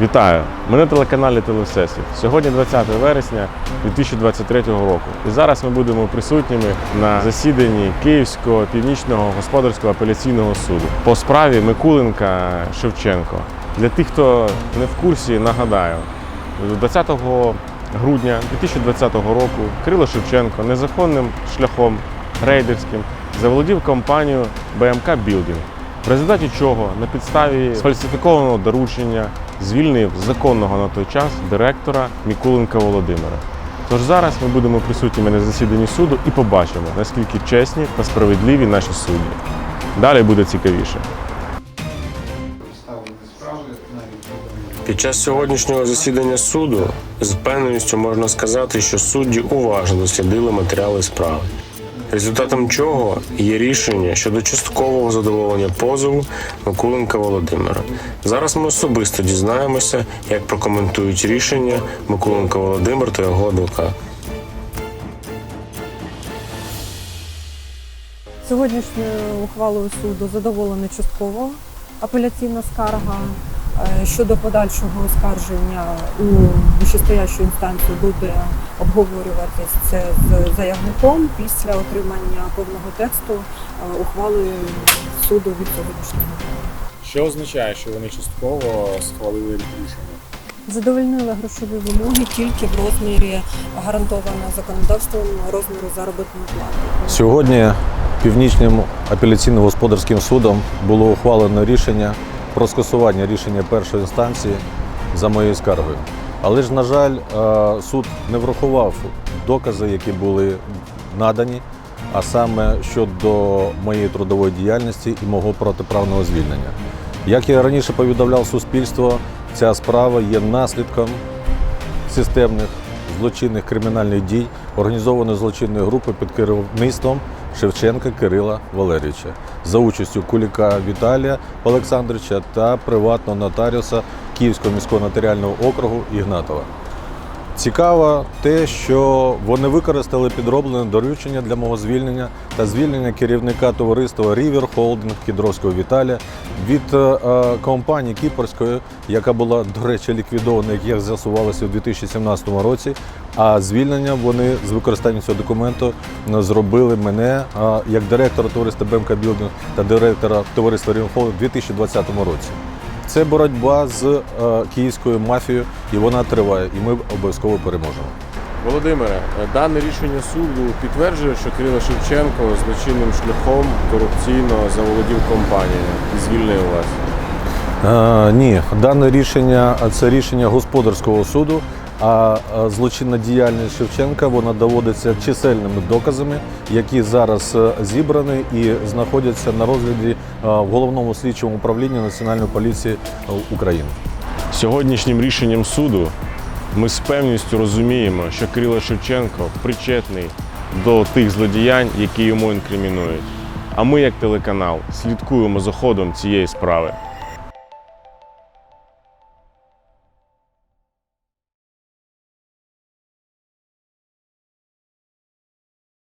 Вітаю! Ми на телеканалі Телевсесвіт. Сьогодні 20 вересня 2023 року. І зараз ми будемо присутніми на засіданні Київського північного господарського апеляційного суду по справі Микуленка Шевченко. Для тих, хто не в курсі, нагадаю, 20 грудня 2020 року Кирило Шевченко незаконним шляхом рейдерським заволодів компанію БМК Білдінг, в результаті чого на підставі сфальсифікованого доручення звільнив законного на той час директора Мікуленка Володимира. Тож зараз ми будемо присутніми на засіданні суду і побачимо, наскільки чесні та справедливі наші судді. Далі буде цікавіше. Під час сьогоднішнього засідання суду з впевненістю можна сказати, що судді уважно дослідили матеріали справи, результатом чого є рішення щодо часткового задоволення позову Микуленка Володимира. Зараз ми особисто дізнаємося, як прокоментують рішення Микуленка Володимир та його адвокат. Сьогоднішньою ухвалою суду задоволена частково апеляційна скарга. Е, Щодо подальшого оскарження у вищестоящу інстанцію буде обговорюватись це з заявником після отримання повного тексту е, ухвали суду від сьогоднішнього дня. Що означає, що вони частково схвалили рішення? Задовольнили грошові вимоги тільки в розмірі гарантованого законодавством розміру заробітної плати. Сьогодні північним апеляційним господарським судом було ухвалено рішення про скасування рішення першої інстанції за моєю скаргою. Але ж, на жаль, е, суд не врахував докази, які були надані, а саме щодо моєї трудової діяльності і мого протиправного звільнення. Як я раніше повідомляв суспільство, ця справа є наслідком системних злочинних кримінальних дій організованої злочинної групи під керівництвом Шевченка Кирила Валерійовича за участю Куліка Віталія Олександровича та приватного нотаріуса Київського міського нотаріального округу Ігнатова. Цікаво те, що вони використали підроблене доручення для мого звільнення та звільнення керівника товариства Рівер Холдинг Кідровського Віталія від е, е, компанії Кіпрської, яка була, до речі, ліквідована, як я з'ясувалося у 2017 році. А звільнення вони з використанням цього документу е, зробили мене як директора товариства БМК Білдинг та директора товариства Рівер у 2020 році. Це боротьба з е, київською мафією, і вона триває, і ми обов'язково переможемо. Володимире, дане рішення суду підтверджує, що Кирило Шевченко злочинним шляхом корупційно заволодів компанією і звільнив вас. Е, ні, дане рішення це рішення господарського суду. А злочинна діяльність Шевченка вона доводиться чисельними доказами, які зараз е, зібрані і знаходяться на розгляді е, в головному слідчому управлінні Національної поліції е, України. Сьогоднішнім рішенням суду ми з певністю розуміємо, що Кирило Шевченко причетний до тих злодіянь, які йому інкримінують. А ми, як телеканал, слідкуємо за ходом цієї справи.